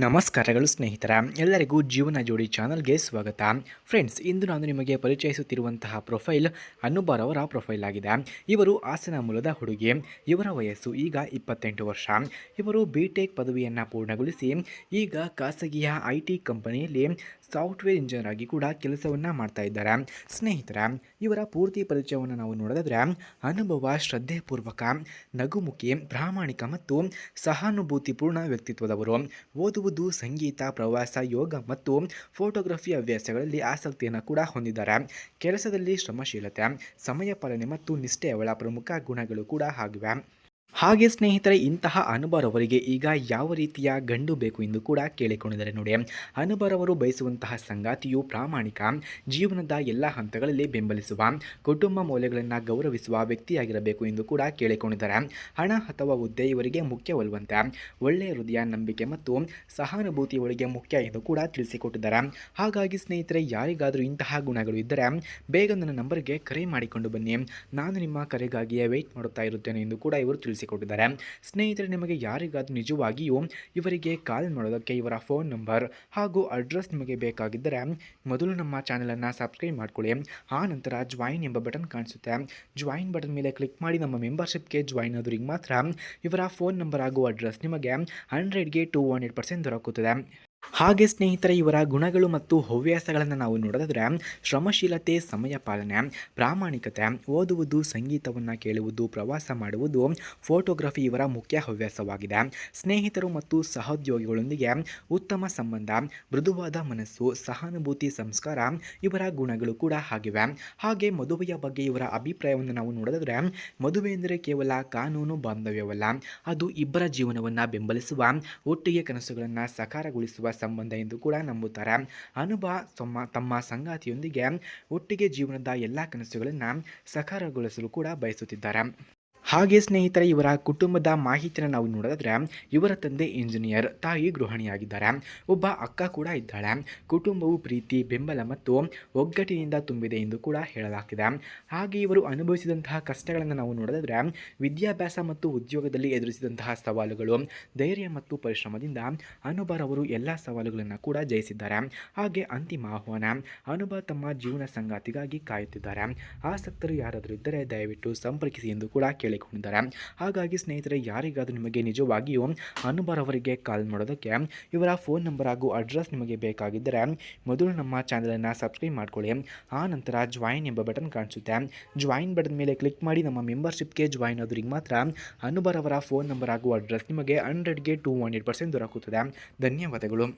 ನಮಸ್ಕಾರಗಳು ಸ್ನೇಹಿತರ. ಎಲ್ಲರಿಗೂ ಜೀವನ ಜೋಡಿ ಚಾನಲ್ಗೆ ಸ್ವಾಗತ. ಫ್ರೆಂಡ್ಸ್, ಇಂದು ನಾನು ನಿಮಗೆ ಪರಿಚಯಿಸುತ್ತಿರುವಂತಹ ಪ್ರೊಫೈಲ್ ಅನುಬಾರ್ ಅವರ ಪ್ರೊಫೈಲ್ ಆಗಿದೆ. ಇವರು ಹಾಸನ ಮೂಲದ ಹುಡುಗಿ. ಇವರ ವಯಸ್ಸು ಈಗ ಇಪ್ಪತ್ತೆಂಟು ವರ್ಷ. ಇವರು ಬಿ ಟೆಕ್ ಪದವಿಯನ್ನು ಪೂರ್ಣಗೊಳಿಸಿ ಈಗ ಖಾಸಗಿಯ ಐ ಟಿ ಕಂಪನಿಯಲ್ಲಿ ಸಾಫ್ಟ್ವೇರ್ ಇಂಜಿನಿಯರ್ ಆಗಿ ಕೂಡ ಕೆಲಸವನ್ನು ಮಾಡ್ತಾ ಇದ್ದಾರೆ. ಸ್ನೇಹಿತರ, ಇವರ ಪೂರ್ತಿ ಪರಿಚಯವನ್ನು ನಾವು ನೋಡಿದ್ರೆ ಅನುಭವ ಶ್ರದ್ಧೆಪೂರ್ವಕ, ನಗುಮುಖಿ, ಪ್ರಾಮಾಣಿಕ ಮತ್ತು ಸಹಾನುಭೂತಿಪೂರ್ಣ ವ್ಯಕ್ತಿತ್ವದವರು. ಓದುವುದು ಸಂಗೀತ, ಪ್ರವಾಸ, ಯೋಗ ಮತ್ತು ಫೋಟೋಗ್ರಫಿ ಹವ್ಯಾಸಗಳಲ್ಲಿ ಆಸಕ್ತಿಯನ್ನು ಕೂಡ ಹೊಂದಿದ್ದಾರೆ. ಕೆಲಸದಲ್ಲಿ ಶ್ರಮಶೀಲತೆ, ಸಮಯ ಪಾಲನೆ ಮತ್ತು ನಿಷ್ಠೆ ಅವಳ ಪ್ರಮುಖ ಗುಣಗಳು ಕೂಡ ಆಗಿವೆ. ಹಾಗೆ ಸ್ನೇಹಿತರೆ, ಇಂತಹ ಅನುಬರ್ ಅವರಿಗೆ ಈಗ ಯಾವ ರೀತಿಯ ಗಂಡು ಬೇಕು ಎಂದು ಕೂಡ ಕೇಳಿಕೊಂಡಿದ್ದಾರೆ ನೋಡಿ. ಅನುಬರ್ ಅವರು ಬಯಸುವಂತಹ ಸಂಗಾತಿಯು ಪ್ರಾಮಾಣಿಕ, ಜೀವನದ ಎಲ್ಲ ಹಂತಗಳಲ್ಲಿ ಬೆಂಬಲಿಸುವ, ಕುಟುಂಬ ಮೌಲ್ಯಗಳನ್ನು ಗೌರವಿಸುವ ವ್ಯಕ್ತಿಯಾಗಿರಬೇಕು ಎಂದು ಕೂಡ ಕೇಳಿಕೊಂಡಿದ್ದಾರೆ. ಹಣ ಅಥವಾ ಹುದ್ದೆ ಇವರಿಗೆ ಮುಖ್ಯವಲ್ವಂತೆ ಒಳ್ಳೆಯ ಹೃದಯ, ನಂಬಿಕೆ ಮತ್ತು ಸಹಾನುಭೂತಿ ಇವರಿಗೆ ಮುಖ್ಯ ಎಂದು ಕೂಡ ತಿಳಿಸಿಕೊಟ್ಟಿದ್ದಾರೆ. ಹಾಗಾಗಿ ಸ್ನೇಹಿತರೆ, ಯಾರಿಗಾದರೂ ಇಂತಹ ಗುಣಗಳು ಇದ್ದರೆ ಬೇಗ ನನ್ನ ನಂಬರ್ಗೆ ಕರೆ ಮಾಡಿಕೊಂಡು ಬನ್ನಿ. ನಾನು ನಿಮ್ಮ ಕರೆಗಾಗಿಯೇ ವೆಯ್ಟ್ ಮಾಡುತ್ತಾ ಇರುತ್ತೇನೆ ಎಂದು ಕೂಡ ಇವರು ತಿಳಿಸಿಕೊಟ್ಟಿದ್ದಾರೆ. ಸ್ನೇಹಿತರೆ, ನಿಮಗೆ ಯಾರಿಗಾದರೂ ನಿಜವಾಗಿಯೂ ಇವರಿಗೆ ಕಾಲ್ ಮಾಡೋದಕ್ಕೆ ಇವರ ಫೋನ್ ನಂಬರ್ ಹಾಗೂ ಅಡ್ರೆಸ್ ನಿಮಗೆ ಬೇಕಾಗಿದ್ದರೆ ಮೊದಲು ನಮ್ಮ ಚಾನಲನ್ನು ಸಬ್ಸ್ಕ್ರೈಬ್ ಮಾಡ್ಕೊಳ್ಳಿ. ಆ ನಂತರ ಜಾಯಿನ್ ಎಂಬ ಬಟನ್ ಕಾಣಿಸುತ್ತೆ. ಜಾಯಿನ್ ಬಟನ್ ಮೇಲೆ ಕ್ಲಿಕ್ ಮಾಡಿ ನಮ್ಮ ಮೆಂಬರ್ಶಿಪ್ಗೆ ಜಾಯಿನ್ ಆದವರಿಗೆ ಮಾತ್ರ ಇವರ ಫೋನ್ ನಂಬರ್ ಹಾಗೂ ಅಡ್ರೆಸ್ ನಿಮಗೆ ಹಂಡ್ರೆಡ್ಗೆ ಟು ಹಂಡ್ರೆಡ್ ಪರ್ಸೆಂಟ್ ದೊರಕುತ್ತದೆ. ಹಾಗೆ ಸ್ನೇಹಿತರ, ಇವರ ಗುಣಗಳು ಮತ್ತು ಹವ್ಯಾಸಗಳನ್ನು ನಾವು ನೋಡೋದಾದರೆ ಶ್ರಮಶೀಲತೆ, ಸಮಯ ಪಾಲನೆ, ಪ್ರಾಮಾಣಿಕತೆ, ಓದುವುದು, ಸಂಗೀತವನ್ನು ಕೇಳುವುದು, ಪ್ರವಾಸ ಮಾಡುವುದು, ಫೋಟೋಗ್ರಫಿ ಇವರ ಮುಖ್ಯ ಹವ್ಯಾಸವಾಗಿದೆ. ಸ್ನೇಹಿತರು ಮತ್ತು ಸಹೋದ್ಯೋಗಿಗಳೊಂದಿಗೆ ಉತ್ತಮ ಸಂಬಂಧ, ಮೃದುವಾದ ಮನಸ್ಸು, ಸಹಾನುಭೂತಿ, ಸಂಸ್ಕಾರ ಇವರ ಗುಣಗಳು ಕೂಡ ಆಗಿವೆ. ಹಾಗೆ ಮದುವೆಯ ಬಗ್ಗೆ ಇವರ ಅಭಿಪ್ರಾಯವನ್ನು ನಾವು ನೋಡೋದಾದರೆ ಮದುವೆ ಎಂದರೆ ಕೇವಲ ಕಾನೂನು ಬಾಂಧವ್ಯವಲ್ಲ, ಅದು ಇಬ್ಬರ ಜೀವನವನ್ನು ಬೆಂಬಲಿಸುವ ಒಟ್ಟಿಗೆ ಕನಸುಗಳನ್ನು ಸಾಕಾರಗೊಳಿಸುವ ಸಂಬಂಧ ಎಂದು ಕೂಡ ನಂಬುತ್ತಾರೆ. ಅನುಭ ತಮ್ಮ ತಮ್ಮ ಸಂಗಾತಿಯೊಂದಿಗೆ ಒಟ್ಟಿಗೆ ಜೀವನದ ಎಲ್ಲ ಕನಸುಗಳನ್ನು ಸಕಾರಗೊಳಿಸಲು ಕೂಡ ಬಯಸುತ್ತಿದ್ದಾರೆ. ಹಾಗೆ ಸ್ನೇಹಿತರೆ, ಇವರ ಕುಟುಂಬದ ಮಾಹಿತಿಯನ್ನು ನಾವು ನೋಡೋದಾದ್ರೆ, ಇವರ ತಂದೆ ಇಂಜಿನಿಯರ್ ತಾಯಿ ಗೃಹಿಣಿಯಾಗಿದ್ದಾರೆ. ಒಬ್ಬ ಅಕ್ಕ ಕೂಡ ಇದ್ದಾಳೆ. ಕುಟುಂಬವು ಪ್ರೀತಿ, ಬೆಂಬಲ ಮತ್ತು ಒಗ್ಗಟ್ಟಿನಿಂದ ತುಂಬಿದೆ ಎಂದು ಕೂಡ ಹೇಳಲಾಗ್ತಿದೆ. ಹಾಗೆ ಇವರು ಅನುಭವಿಸಿದಂತಹ ಕಷ್ಟಗಳನ್ನು ನಾವು ನೋಡೋದಾದ್ರೆ, ವಿದ್ಯಾಭ್ಯಾಸ ಮತ್ತು ಉದ್ಯೋಗದಲ್ಲಿ ಎದುರಿಸಿದಂತಹ ಸವಾಲುಗಳು, ಧೈರ್ಯ ಮತ್ತು ಪರಿಶ್ರಮದಿಂದ ಅನುಭವ ಅವರು ಎಲ್ಲ ಸವಾಲುಗಳನ್ನು ಕೂಡ ಜಯಿಸಿದ್ದಾರೆ. ಹಾಗೆ ಅಂತಿಮ ಆಹ್ವಾನ ಅನುಭವ ತಮ್ಮ ಜೀವನ ಸಂಗಾತಿಗಾಗಿ ಕಾಯುತ್ತಿದ್ದಾರೆ. ಆಸಕ್ತರು ಯಾರಾದರೂ ಇದ್ದರೆ ದಯವಿಟ್ಟು ಸಂಪರ್ಕಿಸಿ ಎಂದು ಕೂಡ ಕೇಳಿಕೊಂಡಿದ್ದಾರೆ ಹಾಗಾಗಿ ಸ್ನೇಹಿತರೆ, ಯಾರಿಗಾದರೂ ನಿಮಗೆ ನಿಜವಾಗಿಯೂ ಅನುಬರ್ ಅವರಿಗೆ ಕಾಲ್ ಮಾಡೋದಕ್ಕೆ ಇವರ ಫೋನ್ ನಂಬರ್ ಹಾಗೂ ಅಡ್ರೆಸ್ ನಿಮಗೆ ಬೇಕಾಗಿದ್ದರೆ ಮೊದಲು ನಮ್ಮ ಚಾನಲನ್ನು ಸಬ್ಸ್ಕ್ರೈಬ್ ಮಾಡ್ಕೊಳ್ಳಿ. ಆ ನಂತರ ಜಾಯಿನ್ ಎಂಬ ಬಟನ್ ಕಾಣಿಸುತ್ತೆ. ಜಾಯಿನ್ ಬಟನ್ ಮೇಲೆ ಕ್ಲಿಕ್ ಮಾಡಿ ನಮ್ಮ ಮೆಂಬರ್ಶಿಪ್ಗೆ ಜಾಯಿನ್ ಆದ್ರಿಗೆ ಮಾತ್ರ ಅನುಬರ್ ಅವರ ಫೋನ್ ನಂಬರ್ ಹಾಗೂ ಅಡ್ರೆಸ್ ನಿಮಗೆ ಹಂಡ್ರೆಡ್ಗೆ ಟು ಹಂಡ್ರೆಡ್ ಪರ್ಸೆಂಟ್ ದೊರಕುತ್ತದೆ. ಧನ್ಯವಾದಗಳು.